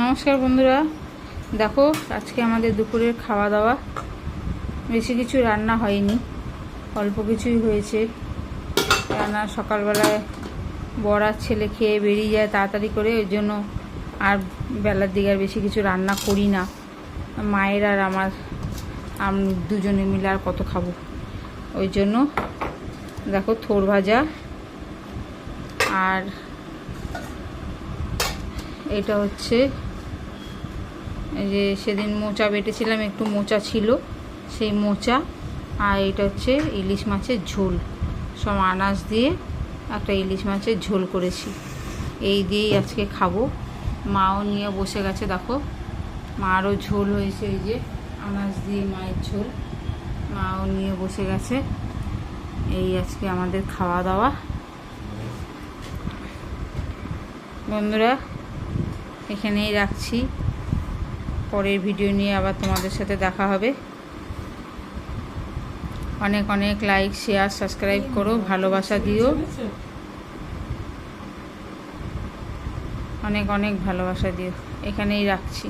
নমস্কার বন্ধুরা। দেখো, আজকে আমাদের দুপুরের খাওয়া দাওয়া বেশি কিছু রান্না হয়নি, অল্প কিছুই হয়েছে। রান্না সকালবেলায় বড়ার ছেলে খেয়ে বেরিয়ে যায় তাড়াতাড়ি করে ওই জন্য আর বেলার দিকে আর বেশি কিছু রান্না করি না। মায়ের আর আমার, আম দুজনে মিলে আর কত খাব। ওই জন্য দেখো থোর ভাজা আর এটা হচ্ছে, এই যে সেদিন মোচা বেটেছিলাম, একটু মোচা ছিল, সেই মোচা, আর এটা হচ্ছে ইলিশ মাছের ঝোল। সব আনাজ দিয়ে একটা ইলিশ মাছের ঝোল করেছি। এই দিয়েই আজকে খাব। মাও নিয়ে বসে গেছে, দেখো। মারও ঝোল হয়েছে, এই যে আনাজ দিয়ে মায়ের ঝোল। মাও নিয়ে বসে গেছে। এই আজকে আমাদের খাওয়া দাওয়া। বন্ধুরা এখানেই রাখছি। পরের ভিডিও নিয়ে আবার তোমাদের সাথে দেখা হবে। অনেক অনেক লাইক শেয়ার সাবস্ক্রাইব করো, ভালোবাসা দিও। অনেক অনেক ভালোবাসা দিও। এখানেই রাখছি।